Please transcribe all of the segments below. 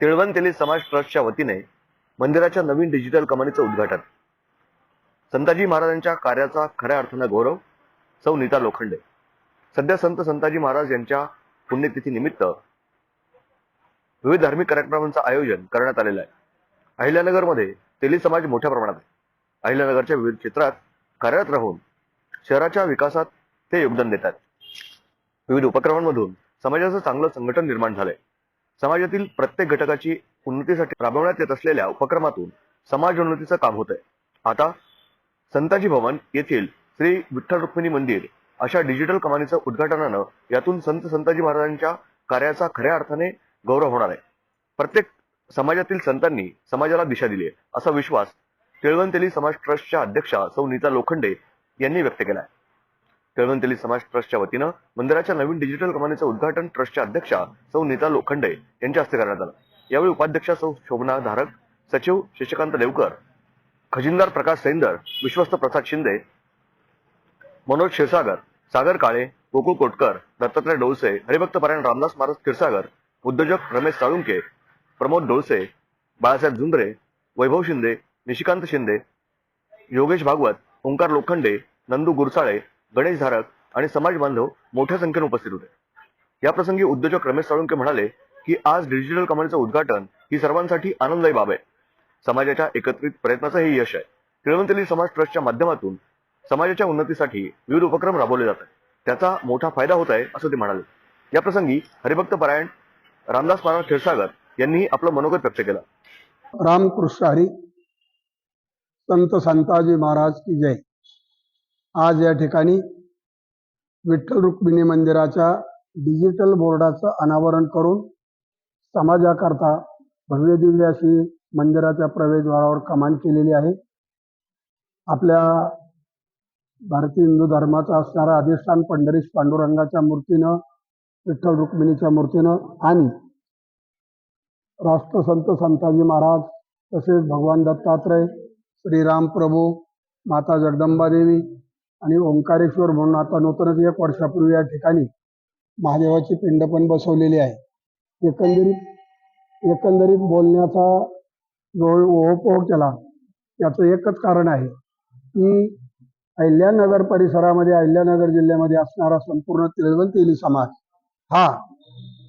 तिळवंतेली समाज ट्रस्टच्या वतीने मंदिराच्या नवीन डिजिटल कमानीचं उद्घाटन. संताजी महाराजांच्या कार्याचा खऱ्या अर्थानं गौरव सौ नीता लोखंडे. सध्या संत संताजी महाराज यांच्या पुण्यतिथी निमित्त विविध धार्मिक कार्यक्रमांचं आयोजन करण्यात आलेलं आहे. अहिल्यानगरमध्ये तेली समाज मोठ्या प्रमाणात आहे. अहिल्यानगरच्या विविध क्षेत्रात कार्यरत राहून शहराच्या विकासात ते योगदान देतात विविध उपक्रमांमधून समाजाचं चांगलं संघटन निर्माण झालंय. समाजातील प्रत्येक घटकाची उन्नतीसाठी राबवण्यात येत असलेल्या उपक्रमातून समाजोन्नतीचं काम होत आहे आता संताजी भवन येथील श्री विठ्ठल रुक्मिणी मंदिर अशा डिजिटल कमानीचं उद्घाटनानं यातून संत संताजी महाराजांच्या कार्याचा खऱ्या अर्थाने गौरव होणार आहे. प्रत्येक समाजातील संतांनी समाजाला दिशा दिली आहे असा विश्वास तिळवंतेली समाज ट्रस्टच्या अध्यक्षा सौ नीता लोखंडे यांनी व्यक्त केला आहे कळवंतली समाज ट्रस्टच्या वतीनं मंदिराच्या नवीन डिजिटल कमानीचं उद्घाटन ट्रस्टच्या अध्यक्षा सौ नीता लोखंडे यांच्या हस्ते करण्यात आलं. यावेळी उपाध्यक्षा सौ शोभना धारक सचिव शशिकांत देवकर खजिनदार प्रकाश सैंदर विश्वस्त प्रसाद शिंदे मनोज क्षीरसागर सागर काळे गोकुळ कोटकर दत्तात्रय डोळसे हरिभक्त पारायण रामदास महाराज क्षीरसागर उद्योजक रमेश साळुंके प्रमोद डोळसे बाळासाहेब झुंबरे वैभव शिंदे निशिकांत शिंदे योगेश भागवत ओंकार लोखंडे नंदू गुरसाळे गणेश धारक आणि समाज बांधव मोठ्या संख्येने उपस्थित होते. या प्रसंगी उद्योजक रमेश साळुंके म्हणाले की आज डिजिटल कमानीचं उद्घाटन ही सर्वांसाठी आनंददायी बाब आहे. समाजाच्या एकत्रित प्रयत्नाचं हे यश आहे. तिळवंतली समाज ट्रस्टच्या माध्यमातून समाजाच्या उन्नतीसाठी विविध उपक्रम राबवले जातात त्याचा मोठा फायदा होत आहे असं ते म्हणाले. या प्रसंगी हरिभक्त पारायण रामदास महाराज क्षीरसागर यांनी आपलं मनोगत व्यक्त केलं. रामकृष्ण हरी संत संताजी महाराज की जय. आज या ठिकाणी विठ्ठल रुक्मिणी मंदिराच्या डिजिटल बोर्डाचं अनावरण करून समाजाकरता भव्य दिव्य अशी मंदिराच्या प्रवेशद्वारावर कमान केलेली आहे. आपल्या भारतीय हिंदू धर्माचा असणारा अधिष्ठान पंढरीश पांडुरंगाच्या मूर्तीनं विठ्ठल रुक्मिणीच्या मूर्तीनं आणि राष्ट्रसंत संताजी महाराज तसेच भगवान दत्तात्रय श्रीराम प्रभू माता जगदंबा देवी आणि ओंकारेश्वर म्हणून आता नूतनच एक वर्षापूर्वी या ठिकाणी महादेवाची पिंड पण बसवलेली आहे. एकंदरीत एकंदरीत बोलण्याचा जो ओहपोह केला याचं एकच कारण आहे की अहिल्यानगर परिसरामध्ये अहिल्यानगर जिल्ह्यामध्ये असणारा संपूर्ण तिळवंतेली समाज हा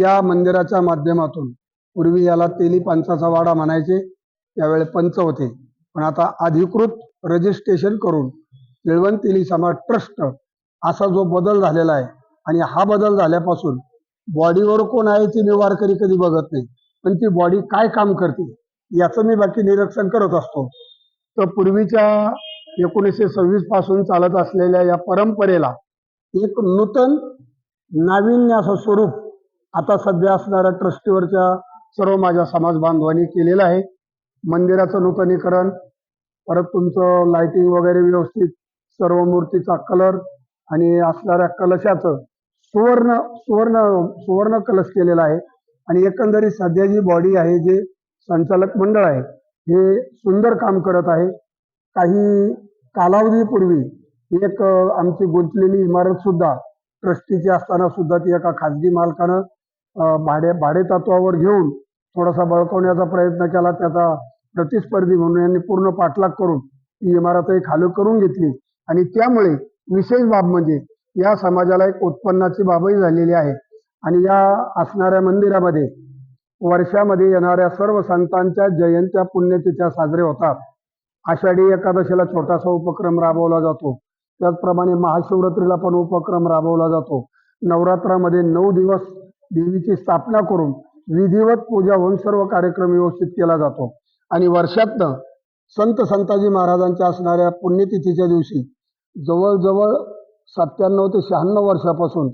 या मंदिराच्या माध्यमातून पूर्वी याला तेली पंचाचा वाडा म्हणायचे त्यावेळी पंच होते. पण आता अधिकृत रजिस्ट्रेशन करून तिळवंतेली समाज ट्रस्ट असा जो बदल झालेला आहे आणि हा बदल झाल्यापासून बॉडीवर कोण आहे ती मी वारकरी कधी बघत नाही. पण ती बॉडी काय काम करते याचं मी बाकी निरीक्षण करत असतो. तर पूर्वीच्या एकोणीसशे सव्वीसपासून चालत असलेल्या या परंपरेला एक नूतन नाविन्य असं स्वरूप आता सध्या असणाऱ्या ट्रस्टीवरच्या सर्व माझ्या समाज बांधवांनी केलेलं आहे. मंदिराचं नूतनीकरण परत तुमचं लाइटिंग वगैरे व्यवस्थित सर्व मूर्तीचा कलर आणि असणाऱ्या कलशाचं सुवर्ण सुवर्ण सुवर्ण कलश केलेला आहे. आणि एकंदरीत सध्या जी बॉडी आहे जे संचालक मंडळ आहे हे सुंदर काम करत आहे. काही कालावधीपूर्वी एक आमची गुंतलेली इमारत सुद्धा ट्रस्टीची असताना सुद्धा ती एका खाजगी मालकानं भाडे भाडे तत्वावर घेऊन थोडासा बळकवण्याचा प्रयत्न केला. त्याचा प्रतिस्पर्धी म्हणून यांनी पूर्ण पाठलाग करून ती इमारतही खाली करून घेतली. आणि त्यामुळे विशेष बाब म्हणजे या समाजाला एक उत्पन्नाची बाबही झालेली आहे. आणि या असणाऱ्या मंदिरामध्ये वर्षामध्ये येणाऱ्या सर्व संतांच्या जयंत्या पुण्यतिथ्या साजरे होतात. आषाढी एकादशीला छोटासा उपक्रम राबवला जातो. त्याचप्रमाणे महाशिवरात्रीला पण उपक्रम राबवला जातो. नवरात्रामध्ये नऊ दिवस देवीची स्थापना करून विधिवत पूजा होऊन सर्व कार्यक्रम व्यवस्थित केला जातो. आणि वर्षातनं संत संताजी महाराजांच्या असणाऱ्या पुण्यतिथीच्या दिवशी जवळजवळ सत्त्याण्णव ते शहाण्णव वर्षापासून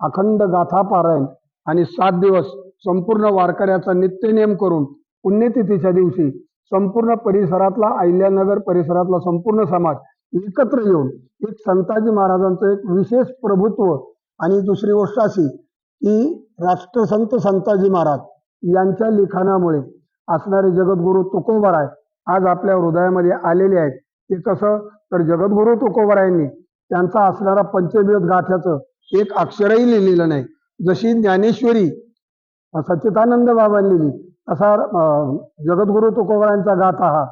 अखंड गाथा पारायण आणि सात दिवस संपूर्ण वारकऱ्याचा नित्यनेम करून पुण्यतिथीच्या दिवशी संपूर्ण परिसरातला अहिल्यानगर परिसरातला संपूर्ण समाज एकत्र येऊन एक संताजी महाराजांचं एक विशेष प्रभुत्व आणि दुसरी गोष्ट अशी की राष्ट्रसंत संताजी महाराज यांच्या लिखाणामुळे असणारे जगद्गुरु तुकोबाराय आज आपल्या हृदयामध्ये आलेले आहेत. ते कसं? तर जगद्गुरु तुकोबरायांनी त्यांचा असणारा पंचवेद गाथ्याचं एक अक्षरही लिहिलेलं नाही. जशी ज्ञानेश्वरी सच्चिदानंद बाबांनी लिहिली तसा जगद्गुरु तुकोबरायांचा गाथा हा.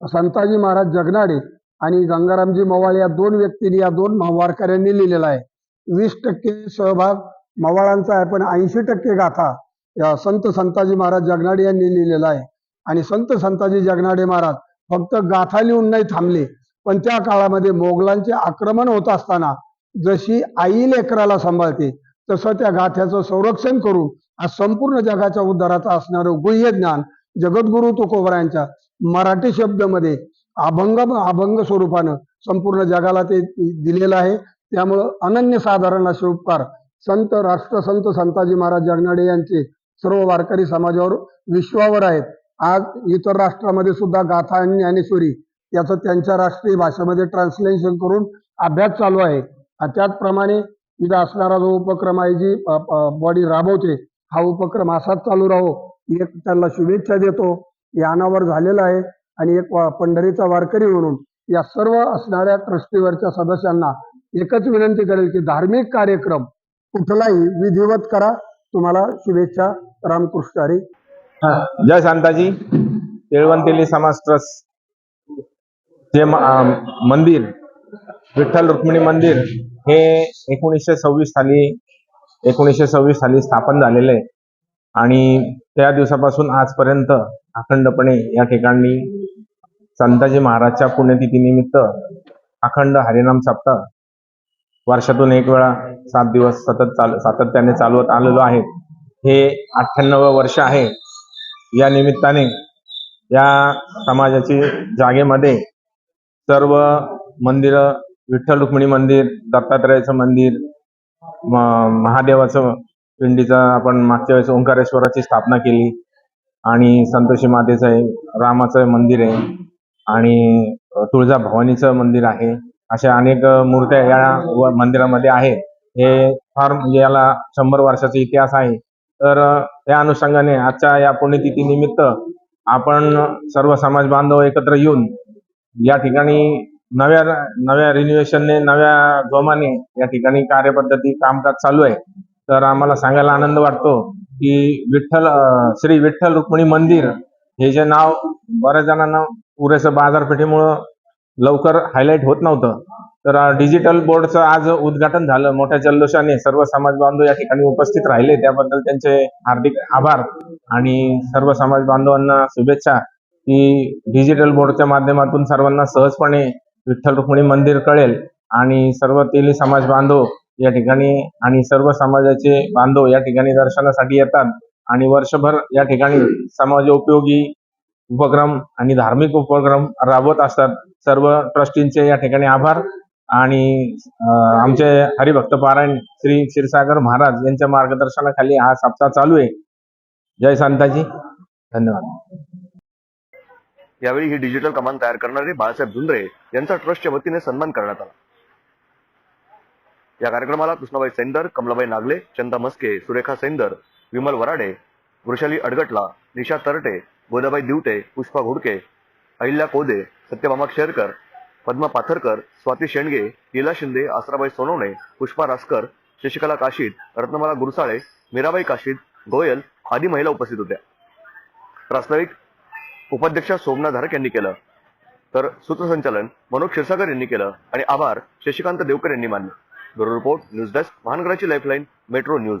संताजी महाराज जगनाडे आणि गंगारामजी मवाळ या दोन व्यक्तींनी या दोन वारकऱ्यांनी लिहिलेला आहे. वीस टक्के सहभाग मवाळांचा आहे पण ऐंशी टक्के गाथा या संत संताजी महाराज जगनाडे यांनी लिहिलेला आहे. आणि संत संताजी जगनाडे महाराज फक्त गाथा लिहून नाही थांबले पण त्या काळामध्ये मोगलांचे आक्रमण होत असताना जशी आई लेकराला सांभाळते तसं त्या गाथ्याचं संरक्षण करून आज संपूर्ण जगाच्या उद्धाराचं असणारं गुह्य ज्ञान जगद्गुरु तुकोबरायांच्या मराठी शब्दमध्ये अभंग अभंग स्वरूपानं संपूर्ण जगाला ते दिलेलं आहे. त्यामुळं अनन्यसाधारण असे उपकार संत राष्ट्रसंत संताजी महाराज जगनाडे यांचे सर्व वारकरी समाजावर विश्वावर आहेत. आज इतर राष्ट्रामध्ये सुद्धा गाथा आणि ज्ञानेश्वरी याचं त्यांच्या राष्ट्रीय भाषेमध्ये ट्रान्सलेशन करून अभ्यास चालू आहे. त्याचप्रमाणे इथं असणारा जो उपक्रम आहे जी बॉडी राबवते हा उपक्रम असाच चालू राहो. एक त्यांना शुभेच्छा देतो. यानावर झालेला आहे. आणि एक पंढरीचा वारकरी म्हणून या सर्व असणाऱ्या ट्रस्टीवरच्या सदस्यांना एकच विनंती करेल की धार्मिक कार्यक्रम कुठलाही विधिवत करा. तुम्हाला शुभेच्छा. रामकृष्ण हरी. जय शांताजी. तेळवंतेली समाज ट्रस्ट जे मंदिर विठ्ठल रुक्मिणी मंदिर हे एकोणीसशे सव्वीस साली एकोणीसशे सव्वीस साली स्थापन झालेले आहे. आणि त्या दिवसापासून आजपर्यंत अखंडपणे या ठिकाणी संताजी महाराजच्या पुण्यतिथीनिमित्त अखंड हरिनाम सप्ताह वर्षातून एक वेळा सात दिवस सतत चाल सातत्याने चालवत आलेलो आहे. हे अठ्ठ्याण्णव वर्ष आहे. या निमित्ताने या समाजाची जागेमध्ये सर्व मंदिरं विठ्ठल रुक्मिणी मंदिर दत्तात्रयाचं मंदिर महादेवाचं पिंडीचं आपण मागच्या वेळेस ओंकारेश्वराची स्थापना केली आणि संतोषी मातेचं आहे रामाचं मंदिर आहे आणि तुळजा भवानीचं मंदिर आहे. अशा अनेक मूर्त्या या व- मंदिरामध्ये आहेत. हे फार म्हणजे याला शंभर वर्षाचा इतिहास आहे. तर या अनुषंगाने आजच्या या पुण्यतिथीनिमित्त आपण सर्व समाज बांधव एकत्र येऊन या ठिकाणी नव्या नव्या रिन्युएशनने नव्या जोमाने या ठिकाणी कार्यपद्धती कामकाज चालू आहे. तर आम्हाला सांगायला आनंद वाटतो की विठ्ठल श्री विठ्ठल रुक्मिणी मंदिर हे जे नाव बऱ्याच जणांना पुरेसं बाजारपेठेमुळं लवकर हायलाईट होत नव्हतं. तर डिजिटल बोर्डचं आज उद्घाटन झालं. मोठ्या जल्लोषाने सर्व समाज बांधव या ठिकाणी उपस्थित राहिले. त्याबद्दल त्यांचे हार्दिक आभार आणि सर्व समाज बांधवांना शुभेच्छा की डिजिटल बोर्डच्या माध्यमातून सर्वांना सहजपणे विठ्ठल रुक्मिणी मंदिर कळेल आणि सर्व तेली समाज बांधव या ठिकाणी आणि सर्व समाजाचे बांधव या ठिकाणी दर्शनासाठी येतात आणि वर्षभर या ठिकाणी समाजोपयोगी उपक्रम आणि धार्मिक उपक्रम राबवत असतात. सर्व ट्रस्टींचे या ठिकाणी आभार. आणि आमचे हरिभक्त पारायण श्री क्षीरसागर महाराज यांच्या मार्गदर्शनाखाली हा सप्ताह चालू आहे. जय शांताजी. धन्यवाद. यावेळी ही डिजिटल कमान तयार करणारे बाळासाहेब धुंद्रे यांचा ट्रस्टच्या वतीने सन्मान करण्यात आला. या कार्यक्रमाला कृष्णाबाई सेंदर कमलाबाई नागले चंदा मस्के सुरेखा सेंदर विमल वराडे वृषाली अडगटला निशा तरटे गोदाबाई दिवटे पुष्पा घोडके अहिल्या कोदे सत्यभामा शेरकर पद्मा पाथरकर स्वाती शेंडगे लीला शिंदे आसराबाई सोनवणे पुष्पा रासकर शशिकला काशीद रत्नमाला गुरसाळे मीराबाई काशीद गोयल आदी महिला उपस्थित होत्या. प्रास्ताविक उपाध्यक्ष सोमना धारक यांनी केलं. तर सूत्रसंचालन मनोज क्षीरसागर यांनी केलं आणि आभार शशिकांत देवकर यांनी मानले. ब्युरो रिपोर्ट न्यूज डेस्क महानगराची लाईफलाईन मेट्रो न्यूज.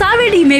सावेडी में